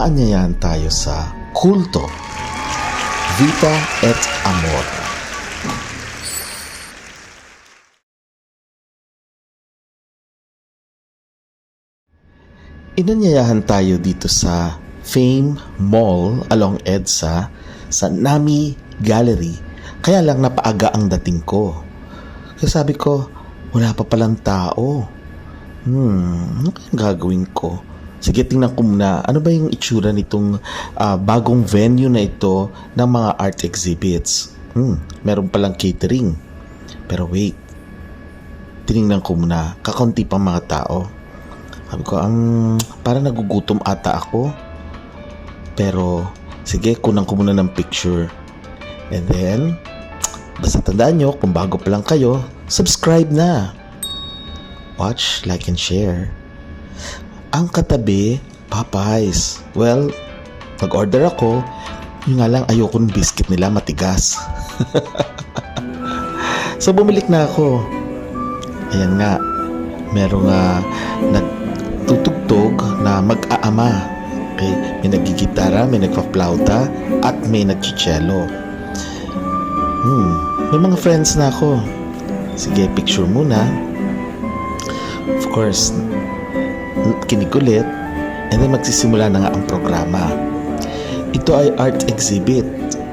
naanyayahan tayo sa kulto. Vita et Amor. Inanyayahan tayo dito sa Fame Mall along EDSA sa Nami Gallery. Kaya lang napaaga ang dating ko. Kaya sabi ko, wala pa palang tao. Hmm, ano gagawin ko? Sige, tingnan ko muna. Ano ba yung itsura nitong ah, bagong venue na ito ng mga art exhibits? Hmm, meron palang catering. Pero wait, tinignan ko muna. Kakaunti pang mga tao. Sabi ko, ang parang nagugutom ata ako. Pero, sige, kunan ko muna ng picture. And then, basta tandaan nyo, kung bago pa lang kayo, subscribe na. Watch, like, and share. Ang katabi, Popeyes. Well, nag-order ako. Yung nga lang, ayoko ng biscuit nila matigas. so, bumilik na ako. Ayan nga, merong uh, nagtutugtog na mag-aama. Okay? May nagigitara, may nagpa-flauta, at may nagchichelo. Hmm, may mga friends na ako. Sige, picture muna. Of course, kinig ulit, and then magsisimula na nga ang programa. Ito ay art exhibit.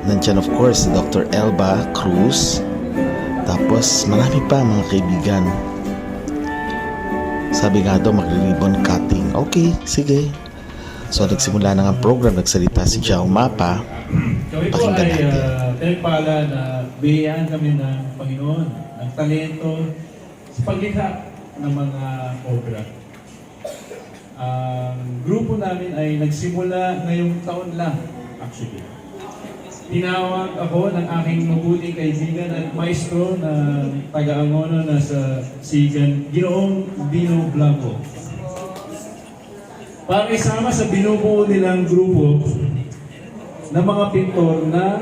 Nandiyan of course si Dr. Elba Cruz. Tapos marami pa mga kaibigan. Sabi nga daw magre-ribbon cutting. Okay, sige. So nagsimula na nga ang program. Nagsalita si Jao Mapa. Kami Pakinggan ay natin. uh, pinagpala na biyayaan kami ng Panginoon, ng talento sa paglikha ng mga obra. Ang grupo namin ay nagsimula ngayong taon lang, actually. Tinawag ako ng aking mabuting kaibigan at maestro na taga-angono na sa Sigan, Ginoong Dino Blanco. Para isama sa binubuo nilang grupo ng mga pintor na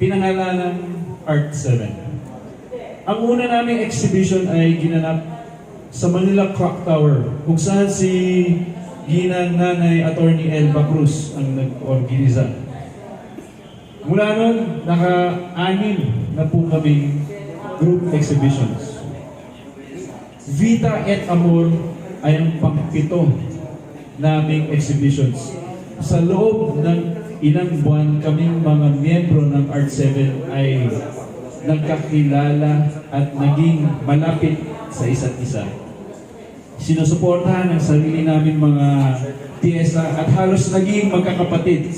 pinangalan ng Art 7. Ang una naming exhibition ay ginanap sa Manila Clock Tower kung saan si Ginang Nanay Attorney Elba Cruz ang nag-organiza. Mula nun, naka-anim na po kaming group exhibitions. Vita et Amor ay ang pangpito naming exhibitions. Sa loob ng ilang buwan, kaming mga miyembro ng Art 7 ay nagkakilala at naging malapit sa isa't isa. Sinusuportahan ang sarili namin mga piyesa at halos naging magkakapatid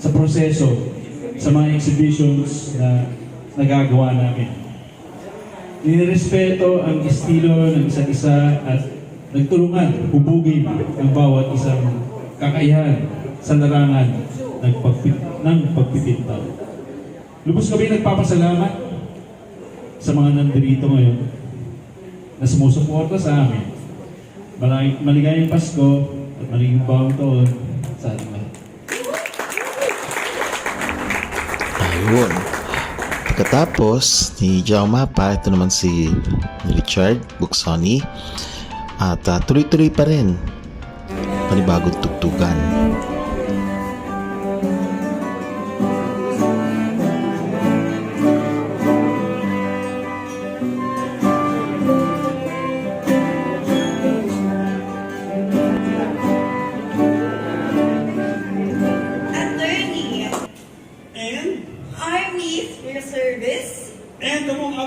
sa proseso sa mga exhibitions na nagagawa namin. Nirespeto ang estilo ng isa't isa at nagtulungan, hubugin ang bawat isang kakayahan sa larangan ng, pagpip, ng pagpipinta. Lubos kami nagpapasalamat sa mga nandirito ngayon na sumusuporta sa amin. Maligayang, maligayang Pasko at maligayang bawang taon sa ating lahat. Ayun. Pagkatapos ni Jao Mapa, ito naman si Richard Buksoni. At ah, tuloy-tuloy pa rin. Panibagong tugtugan.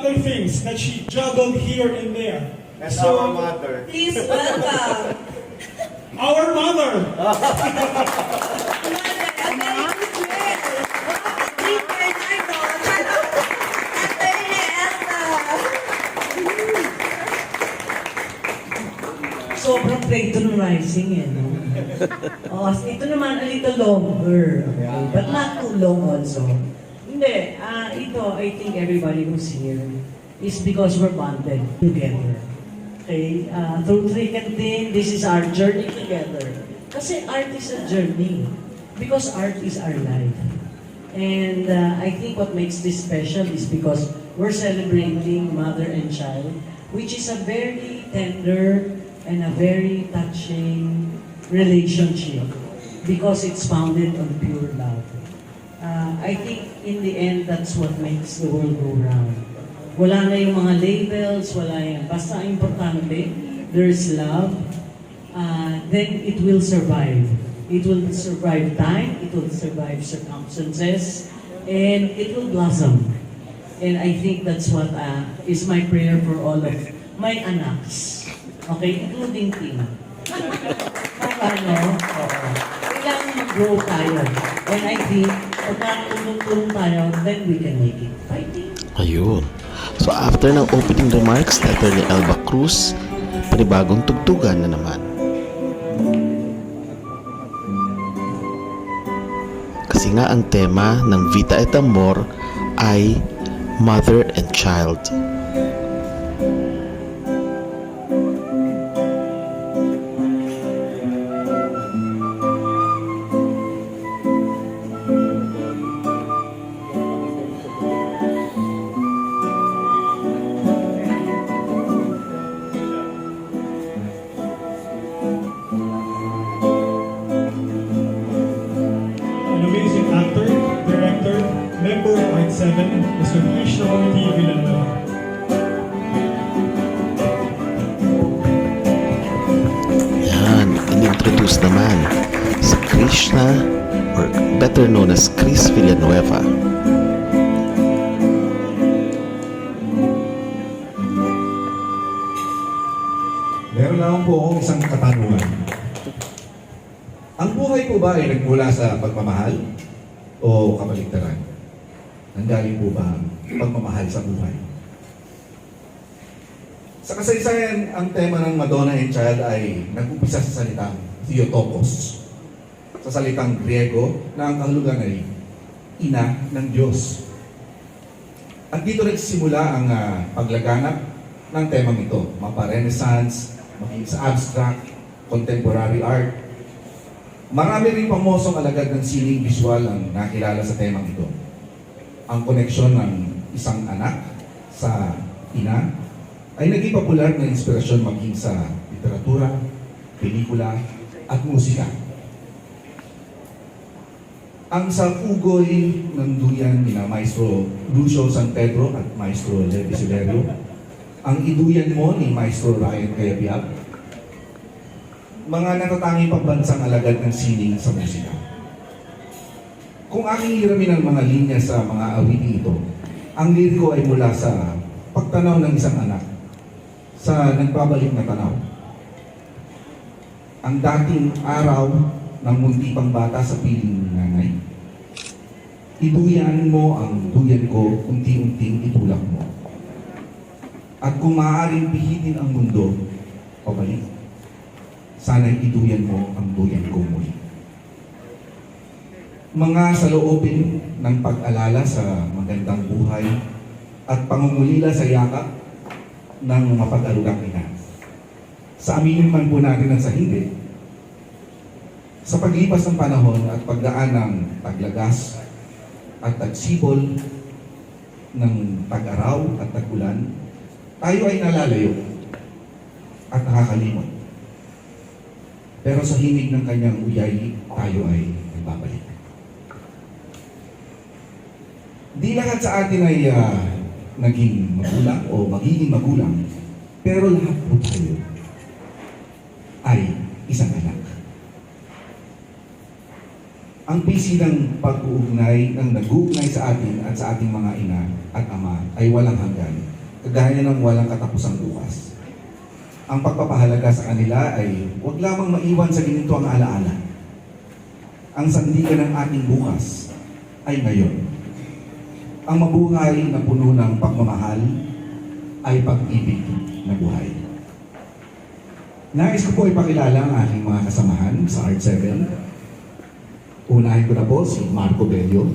Other things that she juggled here and there. And So, our mother. Please welcome. our mother, Mother, attorney Israel. Dean Bernardo. Attorney Elsa. Sobrang patronizing eh, no? oh, ito naman a little longer, okay? But not too long also. Hindi, ah ito, I think everybody who's here is because we're bonded together. Okay? Uh, through thick and thin, this is our journey together. Kasi art is a journey. Because art is our life. And uh, I think what makes this special is because we're celebrating mother and child, which is a very tender and a very touching relationship. because it's founded on pure love. Uh, I think in the end, that's what makes the world go round. Wala na yung mga labels, wala yan. Basta importante, there's love, uh, then it will survive. It will survive time, it will survive circumstances, and it will blossom. And I think that's what uh, is my prayer for all of my anaks. Okay, including. Para ano, oo. Mag-grow tayo. And I think, pagka tulong-tulong tayo, then we can make it. Fighting. Ayun. So after ng opening remarks ni Atty. Alba Cruz, panibagong tugtugan na naman. Kasi nga ang tema ng Vita et Amor ay Mother and Child. Inintroduce naman si Krishna or better known as Chris Villanueva. Meron lang po akong isang katanungan. Ang buhay po ba ay nagmula sa pagmamahal o kabaligtaran? Nanggaling po ba pagmamahal sa buhay? Sa kasaysayan, ang tema ng Madonna and Child ay nag-umpisa sa salitang Theotokos. Sa salitang Griego na ang kahulugan ay ina ng Diyos. At dito nagsimula ang ah, paglaganap ng temang ito. Mapa-Renaissance, sa abstract, contemporary art. Marami rin pamosong alagad ng sining visual ang nakilala sa temang ito. Ang koneksyon ng isang anak sa ina ay naging popular na inspirasyon maging sa literatura, pelikula, at musika. Ang sa ugoy ng duyan ni Maestro Lucio San Pedro at Maestro Levi Silerio, ang iduyan mo ni Maestro Ryan Cayabyab, mga natatanging pambansang alagad ng sining sa musika. Kung aking hiramin ang mga linya sa mga awiting ito, ang liriko ay mula sa pagtanaw ng isang anak sa nagbabalik na tanaw. Ang dating araw ng munti pang bata sa piling ng nanay, iduyan mo ang duyan ko unti-unting itulak mo. At kung maaaring pihitin ang mundo, pabalik, sana'y iduyan mo ang duyan ko muli. Mga saloobin ng pag-alala sa magandang buhay at pangungulila sa yakap ng mapag-arugang ina. Sa man po natin ang sa hindi, sa paglipas ng panahon at pagdaan ng taglagas at tagsibol ng tag-araw at tag-ulan, tayo ay nalalayo at nakakalimot. Pero sa himig ng kanyang uyay, tayo ay nagbabalik. Di lahat sa atin ay ah, naging magulang o magiging magulang, pero lahat po tayo ay isang anak. Ang pisi ng pag-uugnay, ng nag-uugnay sa atin at sa ating mga ina at ama ay walang hanggan, kagaya ng walang katapusang bukas. Ang pagpapahalaga sa kanila ay huwag lamang maiwan sa ginito ang alaala. Ang sandigan ng ating bukas ay ngayon. Ang mabuhay na puno ng pagmamahal ay pag-ibig na buhay. Nais ko po ipakilala ang aking mga kasamahan sa Art 7. Unahin ko na po si Marco Bello.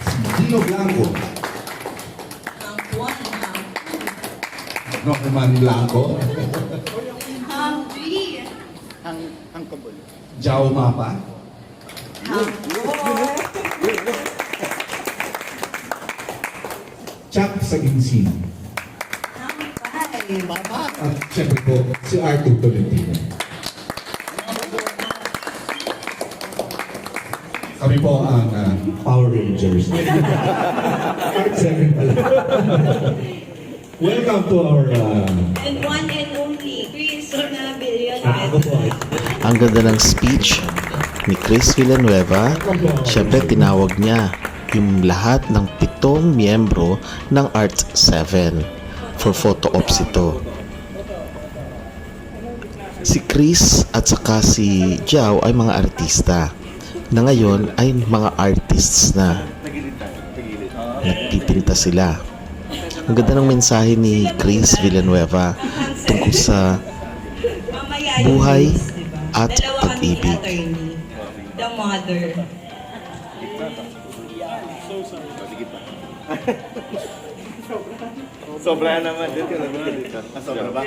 Si Gino Blanco. No, naman Blanco. Humphrey. Jao Mapa. Chuck sa Ginsin. Humphrey. At syempre po, si Arthur Tolentino. Kami po ang ah, Power Rangers. Art 7 pala. Welcome to our... ah, And one and only, Chris Sonabil. ako po ay Ang ganda ng speech ni Chris Villanueva. Siyempre tinawag niya yung lahat ng pitong miyembro ng Art 7 for photo ops ito. Si Chris at saka si Jiao ay mga artista na ngayon ay mga artists na nagpipinta sila. Ang ganda ng mensahe ni Chris Villanueva tungkol sa Buhay at pag-ibig. The mother. Sobra naman. Sobra ba?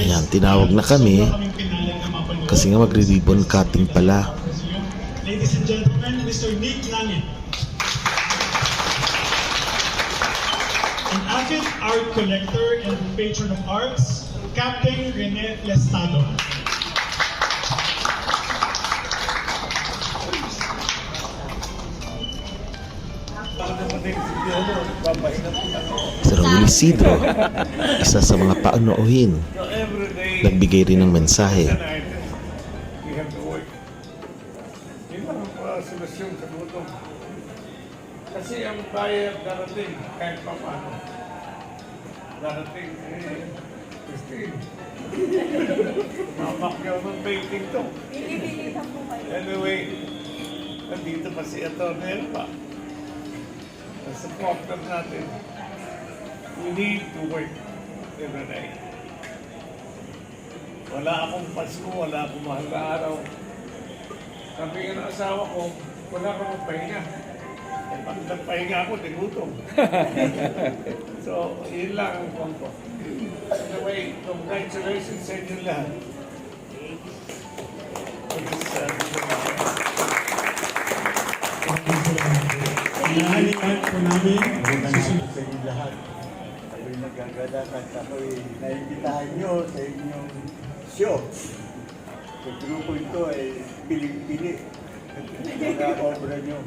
Ayan, tinawag na kami kasi nga magre-ribbon cutting pala. Ladies and gentlemen, Mr. Nick Langit. An avid art collector and patron of arts, Captain Rene Lestado. Si Raul Isidro, isa sa mga paunuhin, nagbigay rin ng mensahe. Solusyon sa gutom. Kasi ang bayad darating kahit pa paano. Darating eh, Christine. Mamakyaw ng painting to. Anyway, nandito pa si Atty. pa. Ang supporter natin. We need to work every day. Wala akong Pasko, wala akong mahal na araw. Sabi nga ng asawa ko, wala akong magpahinga. Eh, pag nagpahinga ako, tigutom. so, yun lang ang ko. Anyway, congratulations sa inyo lahat. Inahalikan po namin susunod. sa inyo lahat. Ako'y nagagalat at ako'y naimbitahan nyo sa inyong show. Sa grupo ito ay piling-pili. Mga obra nyo.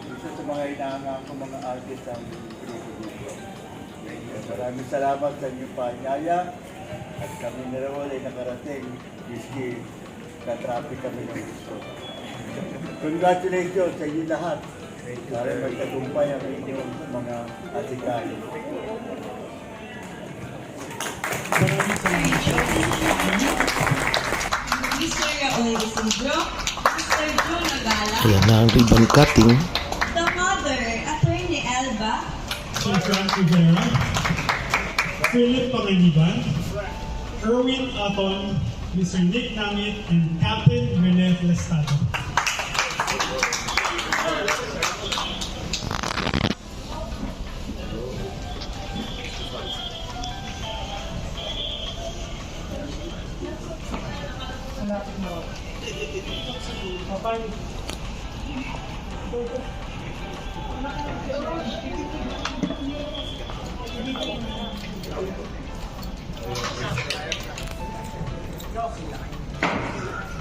Isa sa mga inaangang ko mga artist ang grupo dito. Maraming salamat sa inyong paanyaya at kami na raw ay nakarating miski na-traffic kami ng gusto. Congratulations sa inyo lahat. Para magtagumpay ang inyong mga Nagala. Ayan na ang ribbon cutting. The mother, Attorney Elba. Frank Rivera. Philip Panganiban. Erwin Aton. Mr. Nick Langit and Captain Rene Lestado.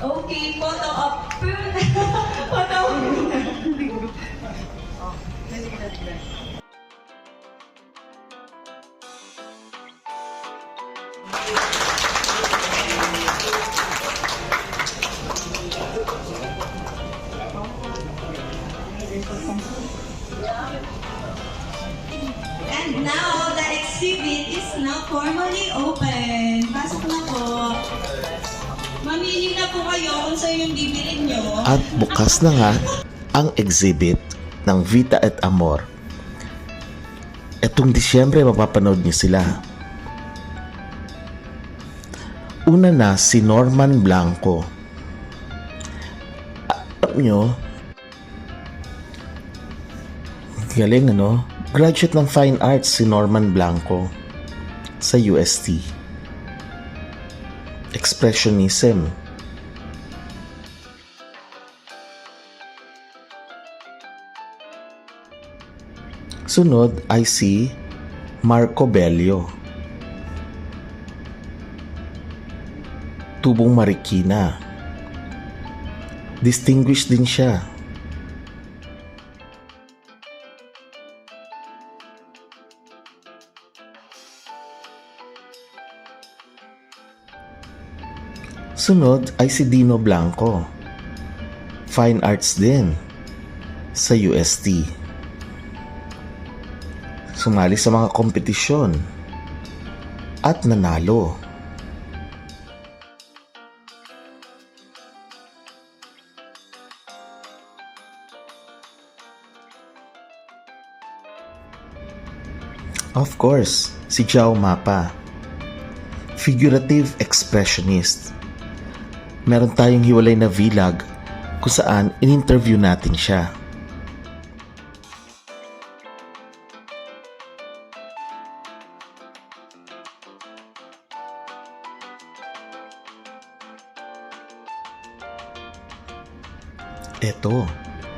Okay, photo op. na po kayo kung saan yung bibilin nyo. At bukas na nga ang exhibit ng Vita et Amor. Etong Disyembre mapapanood niyo sila. Una na si Norman Blanco. Alam nyo, galing ano? Graduate ng Fine Arts si Norman Blanco sa UST. Expressionism. Sunod ay si Marco Marcobello. Tubong Marikina. Distinguished din siya. Sunod ay si Dino Blanco. Fine Arts din sa UST. Sumali sa mga kompetisyon at nanalo. Of course, si Jao Mapa. Figurative expressionist. Meron tayong hiwalay na vlog kung saan in-interview natin siya. Ito,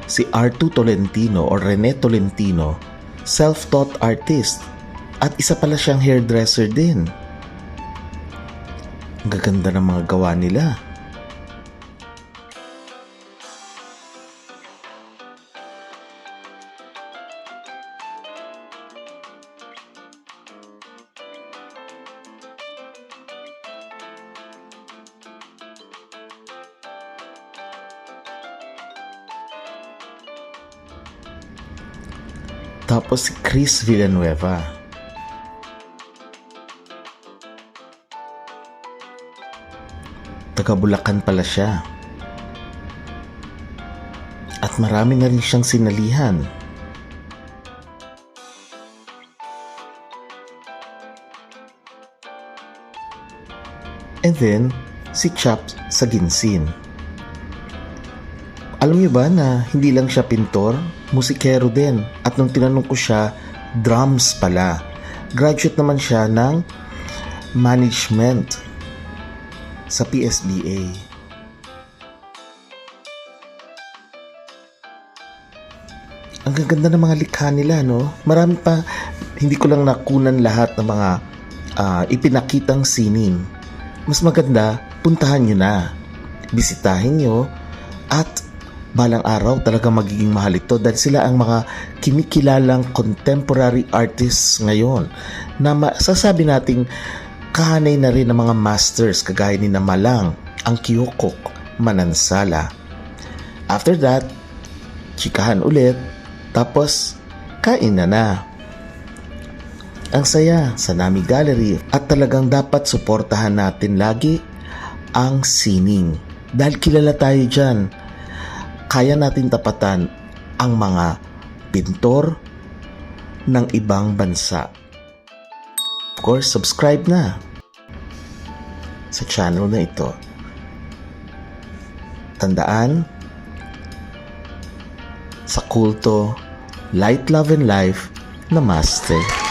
si Artu Tolentino o Rene Tolentino, self-taught artist at isa pala siyang hairdresser din. Ang gaganda ng mga gawa nila. Chris Villanueva. Taga Bulacan pala siya. At marami na rin siyang sinalihan. And then, si Chaps sa Ginsin. Alam niyo ba na hindi lang siya pintor, musikero din. At nung tinanong ko siya, drums pala. Graduate naman siya ng management sa PSBA. Ang gaganda ng mga likha nila, no? Marami pa, hindi ko lang nakunan lahat ng mga ah, ipinakitang sining. Mas maganda, puntahan nyo na. Bisitahin nyo at balang araw talaga magiging mahal ito dahil sila ang mga kinikilalang contemporary artists ngayon na masasabi nating kahanay na rin ng mga masters kagaya ni Malang, ang Kyokok, Manansala. After that, chikahan ulit, tapos kain na na. Ang saya sa Nami Gallery at talagang dapat suportahan natin lagi ang sining. Dahil kilala tayo dyan, kaya natin tapatan ang mga pintor ng ibang bansa. Of course, subscribe na sa channel na ito. Tandaan, sa kulto, light, love, and life, namaste.